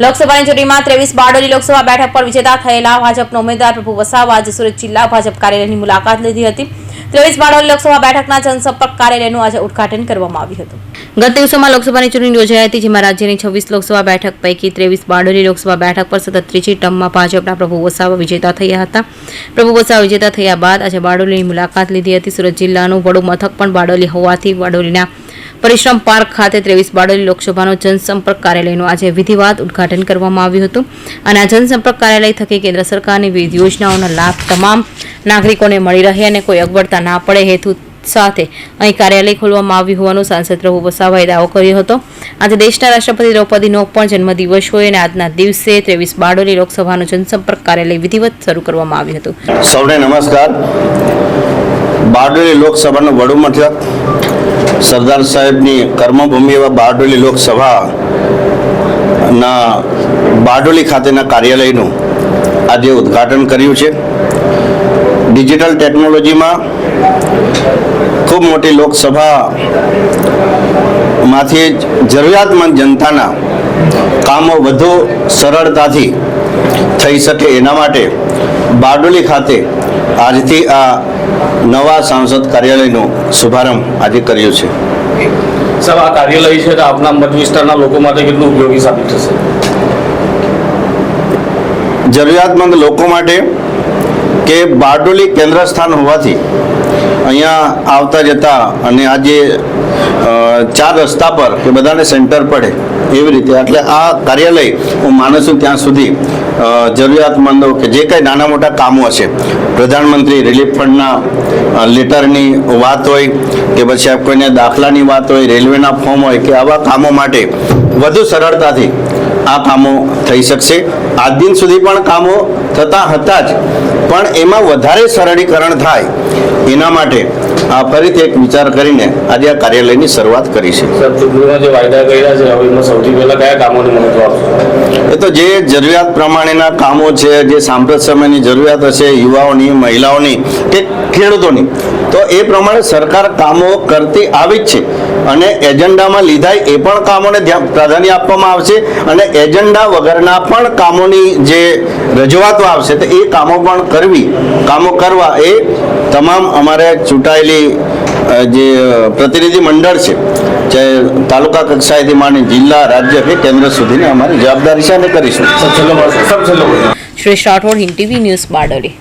લોકસભાની ચૂંટણીમાં ત્રેવીસ બારડોલી લોકસભા બેઠક પર વિજેતા થયેલા ભાજપના ઉમેદવાર પ્રભુ વસાવા આજે સુરત જિલ્લા ભાજપ કાર્યાલયની મુલાકાત લીધી હતી. ત્રેવીસ બારડોલી લોકસભા બેઠકના જનસંપર્ક કાર્યાલયનું આજે ઉદઘાટન કરવામાં આવ્યું હતું. ગત દિવસોમાં લોકસભાની ચૂંટણી યોજાઈ હતી, જેમાં રાજ્યની છવ્વીસ લોકસભા બેઠક પૈકી ત્રેવીસ બારડોલી લોકસભા બેઠક પર સતત ત્રીજી ટર્મમાં ભાજપના પ્રભુ વસાવા વિજેતા થયા હતા. પ્રભુ વસાવા વિજેતા થયા બાદ આજે બારડોલીની મુલાકાત લીધી હતી. સુરત જિલ્લાનું વડું મથક પણ બારડોલી હોવાથી બારડોલીના પરિશ્રમ પાર્ક ખાતે ત્રેવીસ બારડોલી લોકસભાનો જનસંપર્ક કાર્યાલયનું આજે વિધિવાદ ઉદઘાટન કરવામાં આવ્યું હતું. અને આ જનસંપર્ક કાર્યાલય થકી કેન્દ્ર સરકારની વિવિધ યોજનાઓના લાભ તમામ નાગરિકોને મળી રહે અને કોઈ અગવડતા ના પડે હેતુ સાથે અહીં કાર્યાલય ખોલવામાં આવ્યું હોવાનું સાંસદ પ્રભુ વસાવાએ દાવો કર્યો હતો. આજે દેશના રાષ્ટ્રપતિ દ્રૌપદીનો પણ જન્મદિવસ હોય અને આજના દિવસે ત્રેવીસ બારડોલી લોકસભાનું જનસંપર્ક કાર્યાલય વિધિવત શરૂ કરવામાં આવ્યું હતું. સૌને નમસ્કાર. બારડોલી લોકસભાનું વડુ મથક. સરદાર સાહેબની કર્મભૂમિ એવા બારડોલી લોકસભાના બારડોલી ખાતેના કાર્યાલયનું આજે ઉદ્ઘાટન કર્યું છે. ડિજિટલ ટેકનોલોજીમાં ખૂબ મોટી લોકસભામાંથી જરૂરિયાતમંદ જનતાના કામો વધુ સરળતાથી થઈ શકે એના માટે બારડોલી ખાતે આજથી આ નવા સાંસદ કાર્યાલયનો શુભારંભ આજે કર્યો છે. સર આ કાર્યાલય છે તો આપના મત વિસ્તારના લોકો માટે કેટલું ઉપયોગી સાબિત થશે? જરૂરિયાતમંદ લોકો માટે કે બારડોલી કેન્દ્ર સ્થાન હોવાથી અહીંયા આવતા જતા અને આજે ચાર રસ્તા પર કે બધાને સેન્ટર પડે એવી રીતે, એટલે આ કાર્યાલય હું માનું છું ત્યાં સુધી જરૂરિયાતમંદો કે જે કંઈ નાના મોટા કામો હશે, પ્રધાનમંત્રી રિલીફ ફંડના લેટરની વાત હોય કે પછી આપ કોઈને દાખલાની વાત હોય, રેલવેના ફોર્મ હોય કે આવા કામો માટે વધુ સરળતાથી આ કામો થઈ શકશે. આજ દિન સુધી પણ કામો થતા હતા જ, પણ એમાં વધારે સરળીકરણ થાય. એના માટે આ ફરીથી એક વિચાર કરીને આજે આ કાર્યાલયની શરૂઆત કરી છે. સાહેબ ચૂંટણીમાં જે વાયદા કર્યા છે હવે એમાં સૌથી પહેલા કયા કામોને મહત્વ આપશો? એ તો જે જરૂરિયાત પ્રમાણેના કામો છે જે સાંપ્રત સમયની જરૂરિયાત હશે યુવાઓની મહિલાઓની કે ખેડૂતોની તો એ પ્રમાણે સરકાર કામો કરતી આવી જ છે. અને એજન્ડામાં લીધાય એ પણ કામોને પ્રાધાન્ય આપવામાં આવશે અને એજન્ડા વગરના પણ કામોની જે રજૂઆતો આવશે તો એ કામો પણ કરવી કામો કરવા એ તમામ અમારે ચૂંટાયેલી જે પ્રતિનિધિ મંડળ છે ચાહે તાલુકા કક્ષાએથી માંડી જિલ્લા રાજ્ય કે કેન્દ્ર સુધીની અમારી જવાબદારી છે અને કરીશું. સબ છેલ્લો પ્રશ્ન સબ છેલ્લો પ્રશ્ન શ્રી રાઠોડ હિન્દ ટીવી ન્યૂઝ બારડોલી.